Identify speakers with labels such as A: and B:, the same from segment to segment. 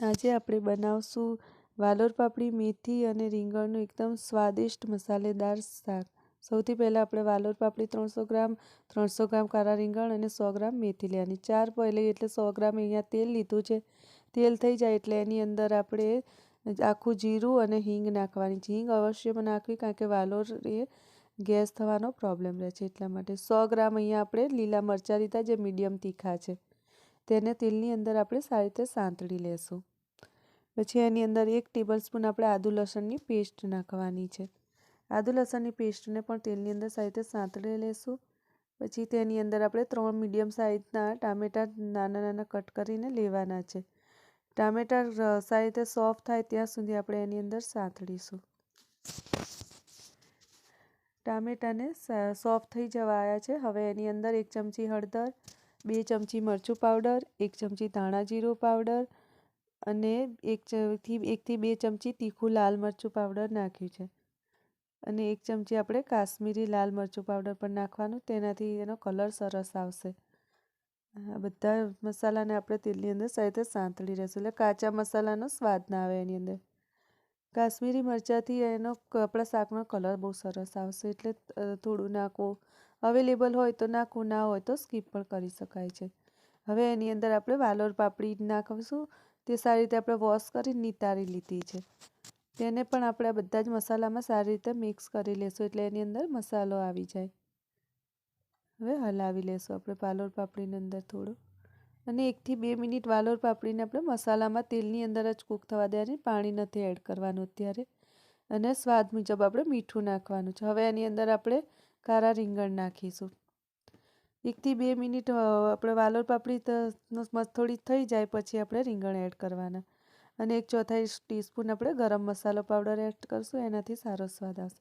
A: આજે આપણે બનાવશું વાલોર પાપડી, મેથી અને રીંગણનું એકદમ સ્વાદિષ્ટ મસાલેદાર શાક. સૌથી પહેલાં આપણે વાલોર પાપડી ત્રણસો ગ્રામ ત્રણસો ગ્રામ કાળા રીંગણ અને સો ગ્રામ મેથી લેવાની. ચાર પહેલી એટલે સો ગ્રામ અહીંયા તેલ લીધું છે. તેલ થઈ જાય એટલે એની અંદર આપણે આખું જીરું અને હિંગ નાખવાની. છે હિંગ અવશ્ય નાખવી કારણ કે વાલોર એ ગેસ થવાનો પ્રોબ્લેમ રહે છે એટલા માટે. સો ગ્રામ અહીંયા આપણે લીલા મરચાં લીધા જે મીડિયમ તીખા છે. તેને તેલની અંદર આપણે સારી રીતે સાંતળી લેશું. પછી એની અંદર એક ટેબલ સ્પૂન આપણે આદુ લસણની પેસ્ટ નાખવાની છે. આદુ લસણની પેસ્ટને પણ તેલની અંદર સારી રીતે સાંતળી લેશું. પછી તેની અંદર આપણે ત્રણ મીડિયમ સાઇઝના ટામેટાં નાના નાના કટ કરીને લેવાના છે. ટામેટાં સારી રીતે સોફ્ટ થાય ત્યાં સુધી આપણે એની અંદર સાંતળીશું. ટામેટાને સોફ્ટ થઈ જવા આવ્યા છે. હવે એની અંદર એક ચમચી હળદર બે ચમચી મરચું પાવડર, એક ચમચી ધાણા જીરું પાવડર અને એક એકથી એકથી બે ચમચી તીખું લાલ મરચું પાવડર નાખ્યું છે. અને એક ચમચી આપણે કાશ્મીરી લાલ મરચું પાવડર પણ નાખવાનું, તેનાથી એનો કલર સરસ આવશે. આ બધા મસાલાને આપણે તેલની અંદર સારી સાંતળી રહેશું, એટલે કાચા મસાલાનો સ્વાદ ના આવે એની અંદર. કાશ્મીરી મરચાંથી એનો આપણા શાકનો કલર બહુ સરસ આવશે, એટલે થોડું નાખવું અવેલેબલ હોય તો નાખવું, ના હોય તો સ્કીપ પણ કરી શકાય છે. હવે એની અંદર આપણે વાલોર પાપડી નાખીશું. તે સારી રીતે આપણે વોશ કરી નિતારી લીધી છે. તેને પણ આપણે બધા જ મસાલામાં સારી રીતે મિક્સ કરી લેશું એટલે એની અંદર મસાલો આવી જાય. હવે હલાવી લેશું આપણે વાલોર પાપડીની અંદર થોડું. અને એકથી બે મિનિટ વાલોર પાપડીને આપણે મસાલામાં તેલની અંદર જ કૂક થવા દેવાની, પાણી નથી એડ કરવાનું અત્યારે. અને સ્વાદ મુજબ આપણે મીઠું નાખવાનું છે. હવે એની અંદર આપણે કાળા રીંગણ નાખીશું. એકથી બે મિનિટ આપણે વાલોર પાપડી થોડી થઈ જાય, પછી આપણે રીંગણ એડ કરવાના. અને એક ચોથાઈ ટીસ્પૂન આપણે ગરમ મસાલો પાવડર એડ કરશું, એનાથી સારો સ્વાદ આવશે.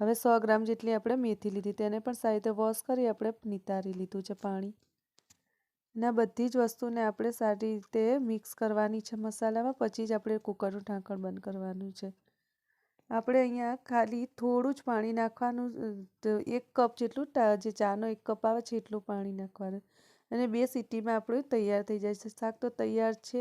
A: હવે સો ગ્રામ જેટલી આપણે મેથી લીધી તેને પણ સારી રીતે વોશ કરી આપણે નિતારી લીધું છે પાણી. ના બધી જ વસ્તુને આપણે સારી રીતે મિક્સ કરવાની છે મસાલામાં, પછી જ આપણે કુકરનું ઢાંકણ બંધ કરવાનું છે. આપણે અહીંયા ખાલી થોડું જ પાણી નાખવાનું એક કપ જેટલું જે ચાનો એક કપ આવે છે એટલું પાણી નાખવાનું. અને બે સીટીમાં આપણું તૈયાર થઈ જાય છે. શાક તો તૈયાર છે.